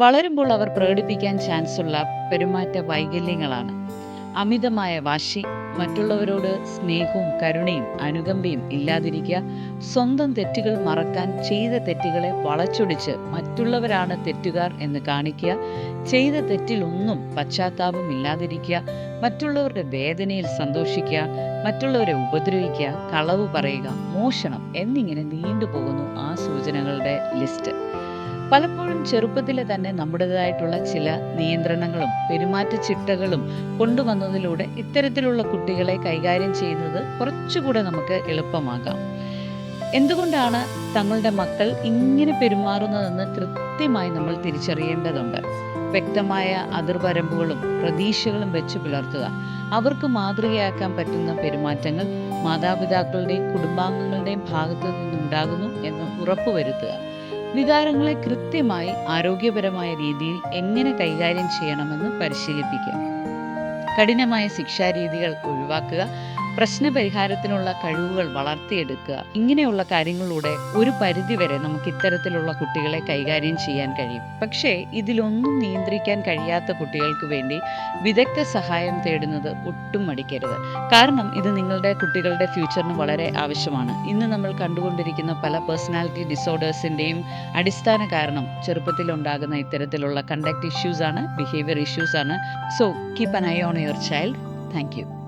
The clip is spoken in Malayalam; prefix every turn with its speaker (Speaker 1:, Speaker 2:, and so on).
Speaker 1: വളരുമ്പോൾ അവർ പ്രകടിപ്പിക്കാൻ ഉള്ള പെരുമാറ്റ വൈകല്യങ്ങളാണ്. അമിതമായ വാശി മറ്റുള്ളവരോട് സ്നേഹവും കരുണയും അനുകമ്പയും ഇല്ലാതിരിക്കുക സ്വന്തം തെറ്റുകൾ മറക്കാൻ ചെയ്ത തെറ്റുകളെ വളച്ചൊടിച്ച് മറ്റുള്ളവരാണ് തെറ്റുകാർ എന്ന് കാണിക്കുക ചെയ്ത തെറ്റിലൊന്നും പശ്ചാത്താപം ഇല്ലാതിരിക്കുക മറ്റുള്ളവരുടെ വേദനയിൽ സന്തോഷിക്കുക മറ്റുള്ളവരെ ഉപദ്രവിക്കുക കളവ് പറയുക മോഷണം എന്നിങ്ങനെ നീണ്ടുപോകുന്നു ആ സൂചനകളുടെ ലിസ്റ്റ്. പലപ്പോഴും ചെറുപ്പത്തിലെ തന്നെ നമ്മുടേതായിട്ടുള്ള ചില നിയന്ത്രണങ്ങളും പെരുമാറ്റ ചിട്ടകളും കൊണ്ടുവന്നതിലൂടെ ഇത്തരത്തിലുള്ള കുട്ടികളെ കൈകാര്യം ചെയ്യുന്നത് കുറച്ചുകൂടെ നമുക്ക് എളുപ്പമാകാം. എന്തുകൊണ്ടാണ് തങ്ങളുടെ മക്കൾ ഇങ്ങനെ പെരുമാറുന്നതെന്ന് കൃത്യമായി നമ്മൾ തിരിച്ചറിയേണ്ടതുണ്ട്. വ്യക്തമായ അതിർവരമ്പുകളും പ്രതീക്ഷകളും വെച്ച് പുലർത്തുക. അവർക്ക് മാതൃകയാക്കാൻ പറ്റുന്ന പെരുമാറ്റങ്ങൾ മാതാപിതാക്കളുടെയും കുടുംബാംഗങ്ങളുടെയും ഭാഗത്തു നിന്നുണ്ടാകുന്നു എന്ന് ഉറപ്പുവരുത്തുക. വികാരങ്ങളെ കൃത്യമായി ആരോഗ്യപരമായ രീതിയിൽ എങ്ങനെ കൈകാര്യം ചെയ്യണമെന്ന് പരിശീലിപ്പിക്കുക. കഠിനമായ ശിക്ഷാരീതികൾ ഒഴിവാക്കുക. പ്രശ്നപരിഹാരത്തിനുള്ള കഴിവുകൾ വളർത്തിയെടുക്കുക. ഇങ്ങനെയുള്ള കാര്യങ്ങളിലൂടെ ഒരു പരിധിവരെ നമുക്ക് ഇത്തരത്തിലുള്ള കുട്ടികളെ കൈകാര്യം ചെയ്യാൻ കഴിയും. പക്ഷേ ഇതിലൊന്നും നിയന്ത്രിക്കാൻ കഴിയാത്ത കുട്ടികൾക്ക് വേണ്ടി വിദഗ്ധ സഹായം തേടുന്നത് ഒട്ടും മടിക്കരുത്. കാരണം ഇത് നിങ്ങളുടെ കുട്ടികളുടെ ഫ്യൂച്ചറിന് വളരെ ആവശ്യമാണ്. ഇന്ന് നമ്മൾ കണ്ടുകൊണ്ടിരിക്കുന്ന പല പേഴ്സണാലിറ്റി ഡിസോർഡേഴ്സിന്റെയും അടിസ്ഥാന കാരണം ചെറുപ്പത്തിൽ ഉണ്ടാകുന്ന ഇത്തരത്തിലുള്ള കണ്ടക്ട് ഇഷ്യൂസ് ആണ് ബിഹേവിയർ ഇഷ്യൂസ് ആണ് so keep an eye on your child thank you